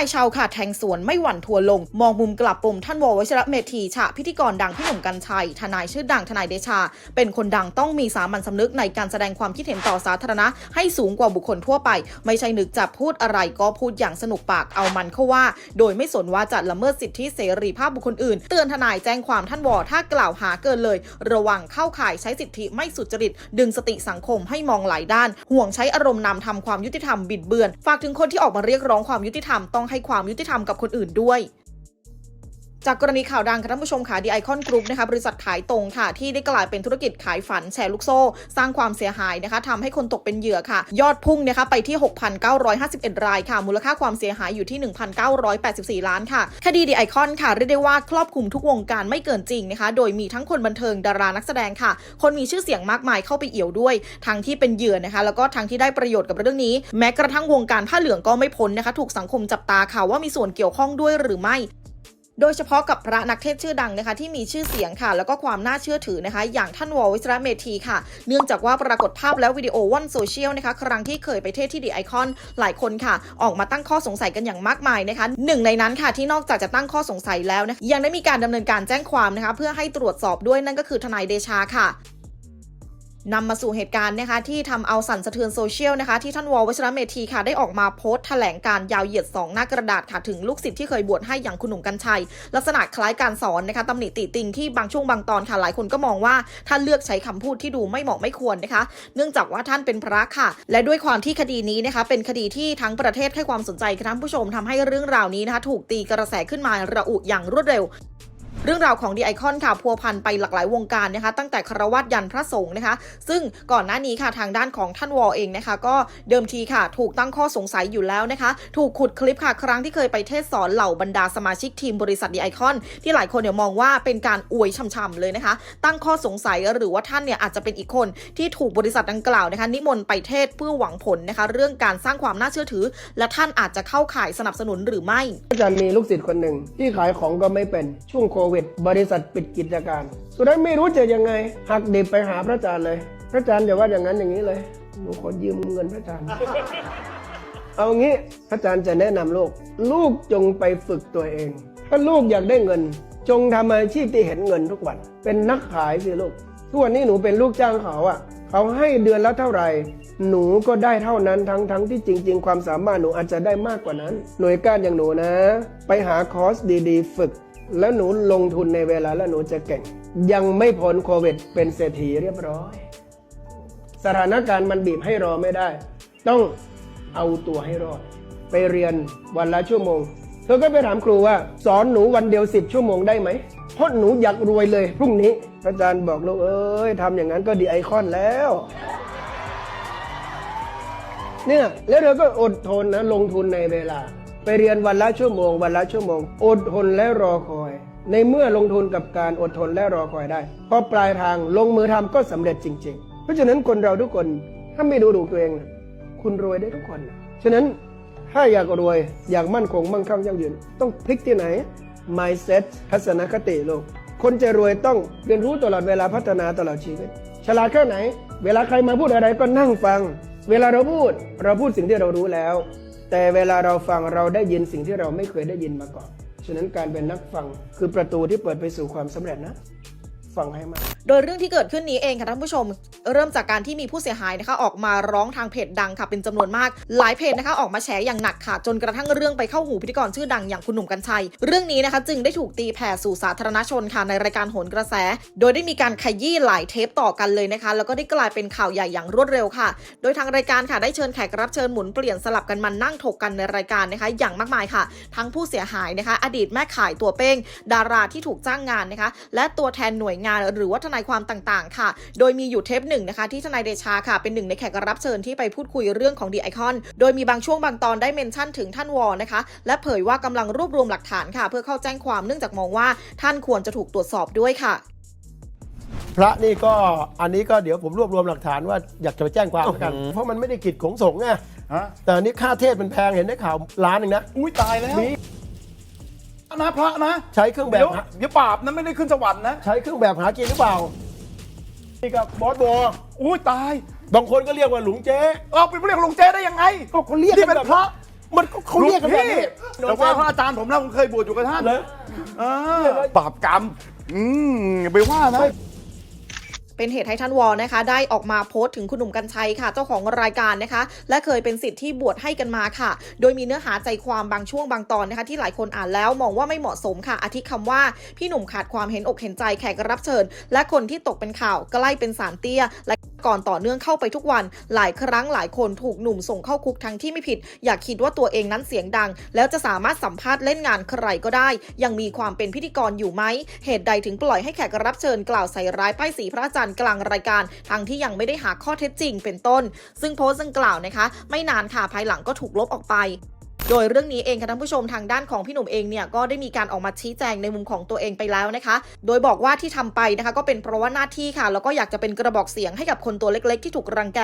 ายชาวค่ะแทงสวนไม่หวั่นทัวลง มองมุมกลับปมท่านววชระเมธีฉะพิธีกรดังพี่หนุ่มกัญชัย ทนายชื่อดังทนายเดชา เป็นคนดังต้องมีสามัญสำนึกในการแสดงความคิดเห็นต่อสาธารณะ ให้สูงกว่าบุคคลทั่วไป ไม่ใช่นึกจะพูดอะไรก็พูดอย่างสนุกปากเอามันเข้าว่า โดยไม่สนว่าจะละเมิดสิทธิเสรีภาพบุคคลอื่น เตือนทนายแจ้งความท่านวอถ้ากล่าวหาเกินเลย ระวังเข้าข่ายใช้สิทธิไม่สุจริต ดึงสติสังคมให้มองหลายด้าน ห่วงใช้อารมณ์นำทำความยุติธรรมบิดเบือน ฝากถึงคนที่ออกมาเรียกร้องความยุติธรรมต้องให้ความยุติธรรมกับคนอื่นด้วย จากกรณีข่าวดังค่ะท่านผู้ชมค่ะดีไอคอนกรุ๊ปนะคะบริษัทขายตรงค่ะ ที่ได้กลายเป็นธุรกิจขายฝันแชร์ลูกโซ่ สร้างความเสียหายนะคะทำให้คนตกเป็นเหยื่อค่ะ ยอดพุ่งนะคะไปที่ 6,951 รายค่ะ มูลค่าความเสียหายอยู่ที่ 1,984 ล้านค่ะ คดีดีไอคอนค่ะเรียกได้ว่าครอบคลุมทุกวงการไม่เกินจริงนะคะ โดยมีทั้งคนบันเทิงดารานักแสดงค่ะ คนมีชื่อเสียงมากมายเข้าไปเอี่ยวด้วย ทั้งที่เป็นเหยื่อนะคะ แล้วก็ทั้งที่ได้ประโยชน์กับเรื่องนี้ แม้กระทั่งวงการผ้าเหลืองก็ไม่พ้นนะคะ ถูกสังคมจับตาค่ะว่ามีส่วนเกี่ยวข้องด้วยหรือไม่ โดยเฉพาะกับพระนักเทศชื่อดังนะคะที่มีชื่อเสียงค่ะ แล้วก็ความน่าเชื่อถือนะคะ อย่างท่านวอวิสระเมธีค่ะ เนื่องจากว่าปรากฏภาพและวิดีโอว่อนโซเชียลนะคะ ครั้งที่เคยไปเทศที่ดีไอคอนหลายคนค่ะ ออกมาตั้งข้อสงสัยกันอย่างมากมายนะคะหนึ่งในนั้นค่ะที่นอกจากจะตั้งข้อสงสัยแล้วนะยังได้มีการดำเนินการแจ้งความนะคะ เพื่อให้ตรวจสอบด้วยนั่นก็คือทนายเดชาค่ะ นำมาสู่เหตุการณ์นะคะที่ทำเอาสั่นสะเทือนโซเชียลนะคะที่ท่านวอลวชรเมธีค่ะได้ออกมาโพสต์แถลงการยาวเหยียด 2 หน้ากระดาษค่ะถึงลูกศิษย์ที่เคยบวชให้อย่างคุณหนุ่มกัญชัย ลักษณะคล้ายการสอนนะคะตำหนิติติงที่บางช่วงบางตอนค่ะหลายคนก็มองว่าท่านเลือกใช้คำพูดที่ดูไม่เหมาะไม่ควรนะคะ เนื่องจากว่าท่านเป็นพระค่ะ และด้วยความที่คดีนี้นะคะเป็นคดีที่ทั้งประเทศให้ความสนใจค่ะท่านผู้ชมทำให้เรื่องราวนี้นะคะถูกตีกระแสขึ้นมาระอุอย่างรวดเร็ว เรื่องราวของดีไอคอนค่ะพัวพันไปหลากหลายวงการนะคะตั้งแต่คารวะยันพระสงฆ์นะคะ ซึ่งก่อนหน้านี้ค่ะทางด้านของท่านวอเองนะคะ ก็เดิมทีค่ะ ถูกตั้งข้อสงสัยอยู่แล้วนะคะ ถูกขุดคลิปค่ะ ครั้งที่เคยไปเทศสอนเหล่าบรรดาสมาชิกทีมบริษัทดีไอคอนที่หลายคนเนี่ยมองว่าเป็นการอวยช่ำๆเลยนะคะ ตั้งข้อสงสัยหรือว่าท่านเนี่ยอาจจะเป็นอีกคนที่ถูกบริษัทดังกล่าวนะคะนิมนต์ไปเทศเพื่อหวังผลนะคะ เรื่องการสร้างความน่าเชื่อถือ และท่านอาจจะเข้าข่ายสนับสนุนหรือไม่อาจารย์มีลูกศิษย์คนหนึ่งที่ขายของก็ไม่เป็นช่วงโควิด บริษัทปิดกิจการ สุดท้ายไม่รู้จะยังไง หักดิบไปหาพระอาจารย์เลย พระอาจารย์อย่าว่าอย่างนั้นอย่างนี้เลยหนูขอยืมเงินพระอาจารย์ เอางี้พระอาจารย์จะแนะนำลูก ลูกจงไปฝึกตัวเอง ถ้าลูกอยากได้เงิน จงทำอาชีพที่เห็นเงินทุกวัน เป็นนักขายสิลูกทุกวันนี้หนูเป็นลูกจ้างเขาอะเขาให้เดือนละเท่าไหร่ หนูก็ได้เท่านั้นทั้งทั้งที่จริง ๆ ความสามารถหนูอาจจะได้มากกว่านั้น หน่วยก้านอย่างหนูนะ ไปหาคอร์สดีๆ ฝึก แล้วหนูลงทุนในเวลาแล้วหนูจะเก่ง ยังไม่พ้นโควิดเป็นเศรษฐีเรียบร้อย สถานการณ์มันบีบให้รอไม่ได้ ต้องเอาตัวให้รอด ไปเรียนวันละชั่วโมง เธอก็ไปถามครูว่า สอนหนูวันเดียวสิบชั่วโมงได้ไหมเพราะหนูอยากรวยเลยพรุ่งนี้ อาจารย์บอกลูกเอ้ยทำอย่างนั้นก็ดีไอคอนแล้วเนี่ยแล้วเธอก็อดทนนะลงทุนในเวลา ไปเรียนวันละชั่วโมง วันละชั่วโมง อดทนและรอคอย ในเมื่อลงทุนกับการอดทนและรอคอยได้พอปลายทางลงมือทำก็สำเร็จจริง ๆ เพราะฉะนั้นคนเราทุกคนถ้าไม่ดูถูกตัวเองนะคุณรวยได้ทุกคนนะฉะนั้นถ้าอยากรวยอยากมั่นคงมั่งคั่งยั่งยืน ต้องพลิกที่ไหน mindset ทัศนคติโลก คนจะรวยต้องเรียนรู้ตลอดเวลาพัฒนาตลอดชีวิต ฉลาดแค่ไหน เวลาใครมาพูดอะไรก็นั่งฟัง เวลาเราพูดเราพูดสิ่งที่เรารู้แล้ว แต่เวลาเราฟังเราได้ยินสิ่งที่เราไม่เคยได้ยินมาก่อน ฉะนั้นการเป็นนักฟังคือประตูที่เปิดไปสู่ความสำเร็จนะ ฟังให้มาก โดยเรื่องที่เกิดขึ้นนี้เองค่ะท่านผู้ชม เริ่มจากการที่มีผู้เสียหายนะคะออกมาร้องทางเพจดังค่ะเป็นจำนวนมาก หลายเพจนะคะออกมาแฉอย่างหนักค่ะ จนกระทั่งเรื่องไปเข้าหูพิธีกรชื่อดังอย่างคุณหนุ่มกัญชัย เรื่องนี้นะคะจึงได้ถูกตีแผ่สู่สาธารณชนค่ะในรายการโหนกระแส โดยได้มีการขยี้หลายเทปต่อกันเลยนะคะ แล้วก็ได้กลายเป็นข่าวใหญ่อย่างรวดเร็วค่ะ โดยทางรายการค่ะได้เชิญแขกรับเชิญหมุนเปลี่ยนสลับกันมานั่งถกกันในรายการนะคะ อย่างมากมายค่ะ ทั้งผู้เสียหายนะคะ อดีตแม่ขายตัวเป้ง ดาราที่ถูกจ้างงานนะคะ และตัวแทนหน่วยงานหรือว่าทนายความต่างๆ ค่ะ โดยมีอยู่เทปหนึ่งนะคะ ที่ทนายเดชาค่ะ เป็นหนึ่งในแขกรับเชิญที่ไปพูดคุยเรื่องของดีไอคอนโดยมีบางช่วงบางตอนได้เมนชั่นถึงท่านวอนะคะ และเผยว่ากำลังรวบรวมหลักฐานค่ะ เพื่อเข้าแจ้งความเนื่องจากมองว่า ท่านควรจะถูกตรวจสอบด้วยค่ะ พระนี่ก็อันนี้ก็เดี๋ยวผมรวบรวมหลักฐานว่าอยากจะไปแจ้งความแล้วกัน เพราะมันไม่ได้กิจของสงฆ์ไงฮะแต่อันนี้ค่าเทศมันแพงเห็นได้ข่าวล้านหนึ่งนะอุ้ยตายแล้วมี นะพระนะใช้เครื่องแบเดี๋บยวหาเดี๋ยวบาปนะไม่ได้ขึ้นสวรรค์นะใช้เครื่องแบบหากินหรือเปล่านี่กับบอสโบอุ้ยตายบางคนก็เรียกว่าหลุงเจ๊เอาไปเรียกหลวงเจ๊ได้ยังไงก็เขาเรียกนี่กัเป็นนแบบพระมันก็เขาเรียกกันแบบนี้แต่ว่าพระอาจารย์ผมนะผมเคยบวชอยู่กับท่านเลยเออบาปกรรม อืมอย่าไปว่านะ เป็นเหตุให้ท่านวอนะคะ ได้ออกมาโพสต์ถึงคุณหนุ่มกัญชัยค่ะ เจ้าของรายการนะคะ และเคยเป็นสิทธิ์ที่บวชให้กันมาค่ะ โดยมีเนื้อหาใจความบางช่วงบางตอนนะคะ ที่หลายคนอ่านแล้วมองว่าไม่เหมาะสมค่ะอาทิคำว่าพี่หนุ่มขาดความเห็นอกเห็นใจแขกรับเชิญ และคนที่ตกเป็นข่าวใกล้เป็นสารเตี้ยและ ก่อนต่อเนื่องเข้าไปทุกวัน หลายครั้งหลายคนถูกหนุ่มส่งเข้าคุกทั้งที่ไม่ผิด อย่าคิดว่าตัวเองนั้นเสียงดัง แล้วจะสามารถสัมภาษณ์เล่นงานใครก็ได้ ยังมีความเป็นพิธีกรอยู่ไหม เหตุใดถึงปล่อยให้แขกรับเชิญกล่าวใส่ร้ายป้ายสีพระอาจารย์กลางรายการ ทั้งที่ยังไม่ได้หาข้อเท็จจริงเป็นต้น ซึ่งโพสต์ดังกล่าวนะคะ ไม่นานค่ะภายหลังก็ถูกลบออกไป โดยเรื่องนี้เองค่ะท่านผู้ชมทางด้านของพี่หนุ่มเองเนี่ยก็ได้มีการออกมาชี้แจงในมุมของตัวเองไปแล้วนะคะ โดยบอกว่าที่ทำไปนะคะก็เป็นเพราะว่าหน้าที่ค่ะ แล้วก็อยากจะเป็นกระบอกเสียงให้กับคนตัวเล็กๆ ที่ถูกรังแก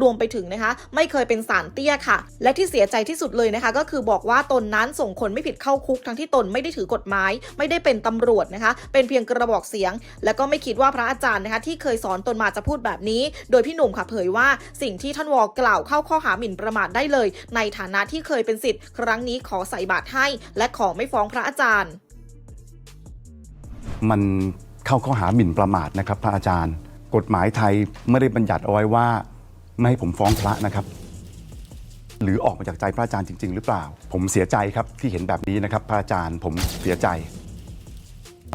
รวมไปถึงนะคะ ไม่เคยเป็นสารเตี้ยค่ะ และที่เสียใจที่สุดเลยนะคะ ก็คือบอกว่าตนนั้นส่งคนไม่ผิดเข้าคุก ทั้งที่ตนไม่ได้ถือกฎหมาย ไม่ได้เป็นตำรวจนะคะ เป็นเพียงกระบอกเสียง และก็ไม่คิดว่าพระอาจารย์นะคะ ที่เคยสอนตนมาจะพูดแบบนี้ โดยพี่หนุ่มค่ะเผยว่าสิ่งที่ท่านวอกล่าวเข้าข้อหาหมิ่นประมาทได้เลย ในฐานะที่เคยเป็นสิทธิ์ครั้งนี้ขอใส่บาตรให้ และขอไม่ฟ้องพระอาจารย์ มันเข้าข้อหาหมิ่นประมาทนะครับ พระอาจารย์ กฎหมายไทยไม่ได้บัญญัติเอาไว้ว่า ไม่ให้ผมฟ้องพระนะครับ หรือออกมาจากใจพระอาจารย์จริง ๆ หรือเปล่า ผมเสียใจครับที่เห็นแบบนี้นะครับ พระอาจารย์ผมเสียใจ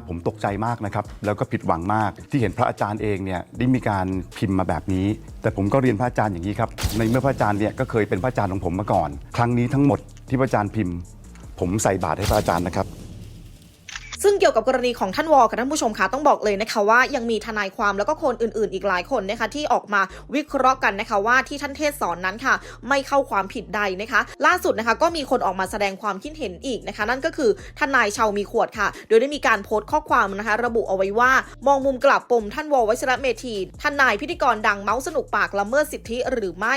ผมตกใจมากนะครับ แล้วก็ผิดหวังมาก ที่เห็นพระอาจารย์เองเนี่ยได้มีการพิมพ์มาแบบนี้ แต่ผมก็เรียนพระอาจารย์อย่างนี้ครับ ในเมื่อพระอาจารย์เนี่ยก็เคยเป็นพระอาจารย์ของผมมาก่อน ครั้งนี้ทั้งหมดที่พระอาจารย์พิมพ์ ผมใส่บาตรให้พระอาจารย์นะครับ ซึ่งเกี่ยวกับกรณีของท่านวอค่ะท่านผู้ชมคะต้องบอกเลยนะคะว่ายังมีทนายความแล้วก็คนอื่น ๆ อีกหลายคนนะคะที่ออกมาวิเคราะห์กันนะคะว่าที่ท่านเทศสอนนั้นค่ะ ไม่เข้าความผิดใดนะคะ ล่าสุดนะคะก็มีคนออกมาแสดงความคิดเห็นอีกนะคะ นั่นก็คือทนายชาวมีขวดค่ะ โดยได้มีการโพสต์ข้อความนะคะ ระบุเอาไว้ว่ามองมุมกลับปมท่านวอวชระเมธีทนายพิธีกรดังเมาส์สนุกปากละเมิดสิทธิหรือไม่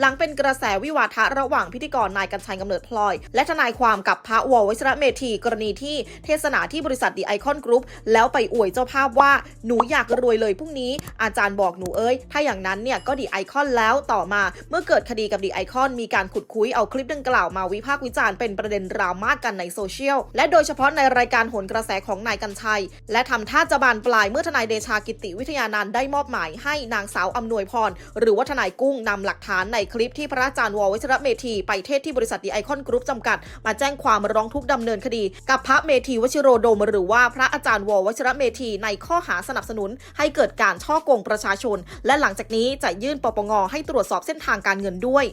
หลังเป็นกระแสวิวาทะระหว่างพิธีกรนายกัญชัยกำเนิดพลอย และทนายความกับพระวอวชิระเมธีกรณีที่เทศนาที่บริษัทดีไอคอนกรุ๊ปแล้วไปอวยเจ้าภาพว่าหนูอยากรวยเลยพรุ่งนี้ อาจารย์บอกหนูเอ้ย ถ้าอย่างนั้นเนี่ยก็ดีไอคอนแล้วต่อมา เมื่อเกิดคดีกับดีไอคอนมีการขุดคุยเอาคลิปดังกล่าวมาวิพากษ์วิจารณ์เป็นประเด็นดราม่ากันในโซเชียลและโดยเฉพาะในรายการโหนกระแสของนายกัญชัย และทำท่าจะบานปลายเมื่อทนายเดชากิติวิทยานันได้มอบหมายให้นางสาวอำนวยพร หรือว่าทนายกุ้งนำหลักฐานในคลิปที่พระอาจารย์ววชิระเมธีไปเทศที่บริษัทดีไอคอนกรุ๊ปจำกัด มาแจ้งความร้องทุกข์ดำเนินคดี กับพระเมธีวชิโรโดม หรือว่าพระอาจารย์ววชิระเมธีในข้อหาสนับสนุน ให้เกิดการช่อโกงประชาชน และหลังจากนี้จะยื่นปปงให้ตรวจสอบเส้นทางการเงินด้วย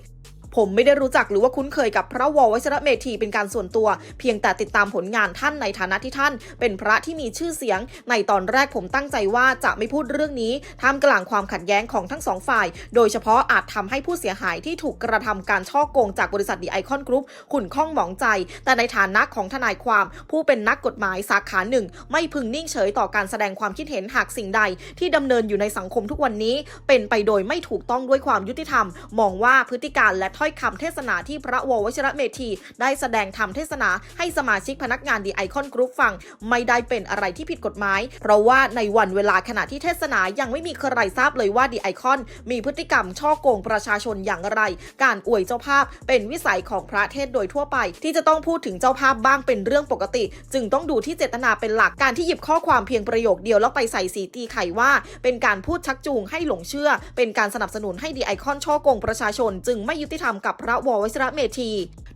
ผมไม่ได้รู้จักหรือว่าคุ้นเคยกับพระววชิระเมธีเป็นการส่วนตัว เพียงแต่ติดตามผลงานท่านในฐานะที่ท่าน เป็นพระที่มีชื่อเสียง ในตอนแรกผมตั้งใจว่าจะไม่พูดเรื่องนี้ท่ามกลางความขัดแย้งของทั้งสองฝ่าย โดยเฉพาะอาจทำให้ผู้เสียหายที่ถูกกระทำการช่อโกงจากบริษัทดีไอคอนกรุ๊ปขุ่นข้องหมองใจ แต่ในฐานะของทนายความ ผู้เป็นนักกฎหมายสาขาหนึ่งไม่พึงนิ่งเฉยต่อการแสดงความคิดเห็นหากสิ่งใด ที่ดำเนินอยู่ในสังคมทุกวันนี้ เป็นไปโดยไม่ถูกต้องด้วยความยุติธรรม มองว่าพฤติการและถ้อยคำเทศนาที่พระววชิระเมธี ได้แสดงธรรมเทศนาให้สมาชิกพนักงานดีไอคอนกรุ๊ปฟัง ไม่ได้เป็นอะไรที่ผิดกฎหมาย เพราะว่าในวันเวลาขณะที่เทศนายังไม่มีใครทราบเลยว่าดีไอคอนมีพฤติกรรมช่อโกงประชาชนอย่างไร การอวยเจ้าภาพเป็นวิสัยของพระเทศโดยทั่วไป ที่จะต้องพูดถึงเจ้าภาพบ้างเป็นเรื่องปกติ จึงต้องดูที่เจตนาเป็นหลักการที่หยิบข้อความเพียงประโยคเดียวแล้วไปใส่สีตีไข่ว่า เป็นการพูดชักจูงให้หลงเชื่อ เป็นการสนับสนุนให้ดีไอคอนช่อโกงประชาชน จึงไม่ยุติธรรมกับพระววชิระเมธี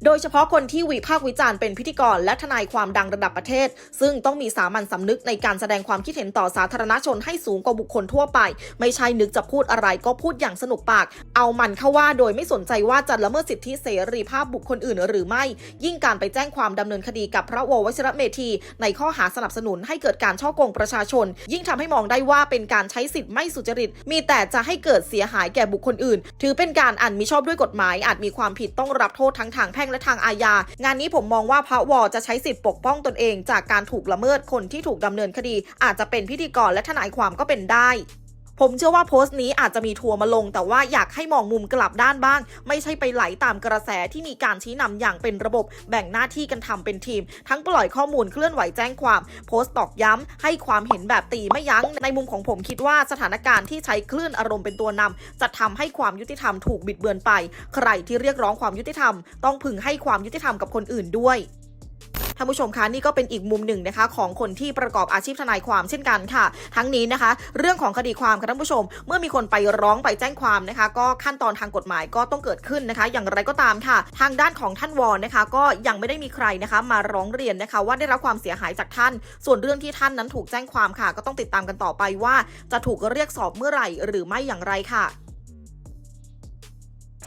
โดยเฉพาะคนที่วิพากษ์วิจารณ์เป็นพิธีกรและทนายความดังระดับประเทศ ซึ่งต้องมีสามัญสำนึกในการแสดงความคิดเห็นต่อสาธารณชนให้สูงกว่าบุคคลทั่วไป ไม่ใช่นึกจะพูดอะไรก็พูดอย่างสนุกปาก เอามันเข้าว่าโดยไม่สนใจว่าจะละเมิดสิทธิเสรีภาพบุคคลอื่นหรือไม่ ยิ่งการไปแจ้งความดำเนินคดีกับพระววชิระเมธี ในข้อหาสนับสนุนให้เกิดการช่อโกงประชาชน ยิ่งทำให้มองได้ว่าเป็นการใช้สิทธิ์ไม่สุจริต มีแต่จะให้เกิดเสียหายแก่บุคคลอื่น ถือเป็นการอันมิชอบด้วยกฎหมายอาจมีความผิดต้องรับโทษทั้งทางแพ่งและทางอาญา งานนี้ผมมองว่าพระวอจะใช้สิทธิ์ปกป้องตนเอง จากการถูกละเมิดคนที่ถูกดำเนินคดี อาจจะเป็นพิธีกรและทนายความก็เป็นได้ ผมเชื่อว่าโพสต์นี้อาจจะมีทัวร์มาลง แต่ว่าอยากให้มองมุมกลับด้านบ้าง ไม่ใช่ไปไหลตามกระแสที่มีการชี้นำอย่างเป็นระบบแบ่งหน้าที่กันทำเป็นทีม ทั้งปล่อยข้อมูลเคลื่อนไหวแจ้งความ โพสต์ตอกย้ำให้ความเห็นแบบตีไม่ยั้ง ในมุมของผมคิดว่าสถานการณ์ที่ใช้คลื่นอารมณ์เป็นตัวนำจะทำให้ความยุติธรรมถูกบิดเบือนไป ใครที่เรียกร้องความยุติธรรม ต้องพึงให้ความยุติธรรมกับคนอื่นด้วย ท่านผู้ชมคะนี่ก็เป็นอีกมุมหนึ่งนะคะ ของคนที่ประกอบอาชีพทนายความเช่นกันค่ะ ทั้งนี้นะคะ เรื่องของคดีความค่ะท่านผู้ชม เมื่อมีคนไปร้องไปแจ้งความนะคะ ก็ขั้นตอนทางกฎหมายก็ต้องเกิดขึ้นนะคะ อย่างไรก็ตามค่ะ ทางด้านของท่านวอนนะคะ ก็ยังไม่ได้มีใครนะคะ มาร้องเรียนนะคะ ว่าได้รับความเสียหายจากท่าน ส่วนเรื่องที่ท่านนั้นถูกแจ้งความค่ะ ก็ต้องติดตามกันต่อไปว่า จะถูกเรียกสอบเมื่อไหร่หรือไม่อย่างไรค่ะ